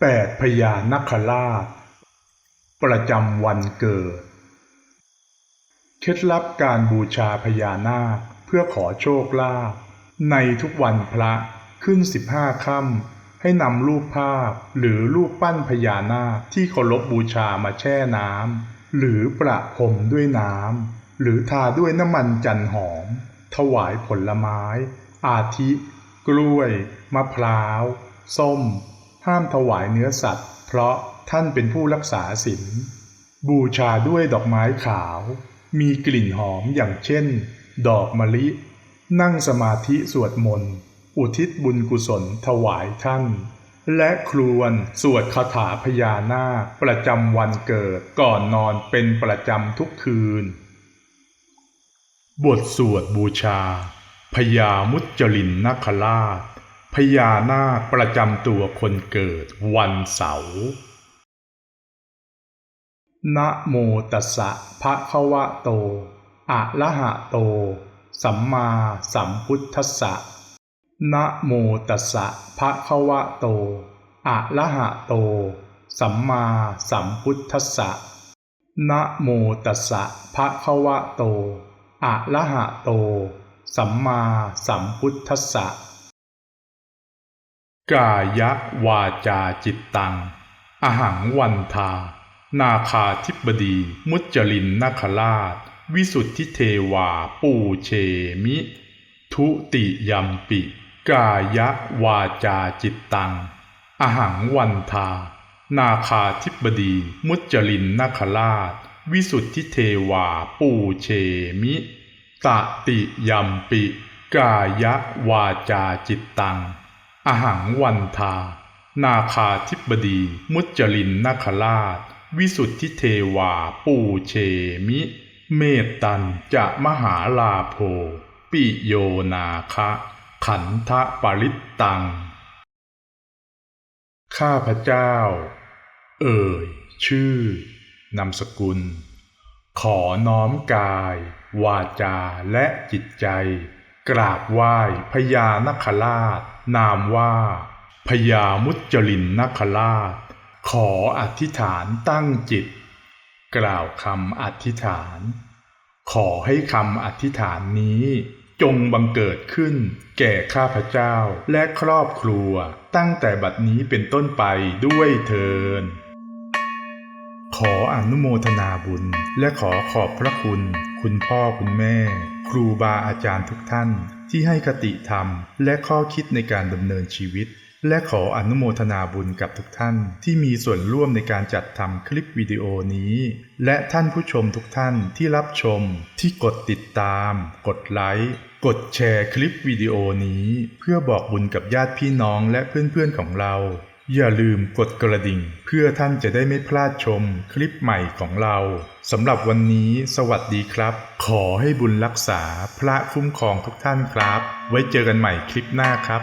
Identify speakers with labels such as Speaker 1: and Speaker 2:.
Speaker 1: แปดพญานาคราช ประจำวันเกิด เคล็ดลับการบูชาพญานาคเพื่อขอโชคลาภในทุกวันพระขึ้นสิบห้าค่ำให้นำรูปภาพหรือรูปปั้นพญานาคที่เคารพบูชามาแช่น้ำหรือประพรมด้วยน้ำหรือทาด้วยน้ำมันจันหอม ถวายผลไม้ อาทิ กล้วย มะพร้าว ส้ม ห้ามถวายเนื้อสัตว์ เพราะท่านเป็นผู้รักษาศีลบูชาด้วยดอกไม้ขาว มีกลิ่นหอมอย่างเช่น ดอกมะลิ นั่งสมาธิสวดมนต์ อุทิศบุญกุศลถวายท่าน และครวนสวดคาถาพญานาคประจำวันเกิดก่อนนอนเป็นประจำทุกคืน บทสวดบูชาพญามุจจลินนคราช พญานาคประจำตัวคนเกิดวันเสาร์นะโมตัสสะภะคะวะโต อะระหะโต สัมมาสัมพุทธัสสะนะโมตัสสะภะคะวะโต อะระหะโต สัมมาสัมพุทธัสสะนะโมตัสสะภะคะวะโต อะระหะโต สัมมาสัมพุทธัสสะ กายวาจาจิตตัง อหังวันทา นาคาธิบดี มุจลินนาคราช วิสุทธิเทวา ปูเชมิ ทุติยัมปิ กายวาจาจิตตัง อหังวันทา นาคาธิบดี มุจลินนาคราช วิสุทธิเทวา ปูเชมิ ตติยัมปิ กายวาจาจิตตัง อหังวันทา นาคาธิบดี มุจจลินนาคราช วิสุทธิเทวา ปูเชมิ เมตตันจะมหาลาโภปิโยนาคะขันธปริตตัง ข้าพเจ้า เอ่ย ชื่อนามสกุล ขอน้อมกาย วาจาและจิตใจ กราบไหว้พญานคราช นามว่าพญามุจจลินนคราช ขออธิษฐานตั้งจิต กล่าวคำอธิษฐาน ขอให้คำอธิษฐานนี้ จงบังเกิดขึ้น แก่ข้าพเจ้าและครอบครัวตั้งแต่บัดนี้เป็นต้นไปด้วยเทินขออนุโมทนาบุญและขอขอบพระคุณ คุณพ่อคุณแม่ ครูบาอาจารย์ทุกท่าน ที่ให้คติธรรม และข้อคิดในการดำเนินชีวิต และขออนุโมทนาบุญกับทุกท่าน ที่มีส่วนร่วมในการจัดทำคลิปวิดีโอนี้ และท่านผู้ชมทุกท่านที่รับชม ที่กดติดตาม กดไลค์กดแชร์คลิปวิดีโอนี้ เพื่อบอกบุญกับญาติพี่น้องและเพื่อนๆของเรา อย่าลืมกดกระดิ่ง เพื่อท่านจะได้ไม่พลาดชมคลิปใหม่ของเราสำหรับวันนี้สวัสดีครับ ขอให้บุญรักษาพระคุ้มครองทุกท่านครับ ไว้เจอกันใหม่คลิปหน้าครับ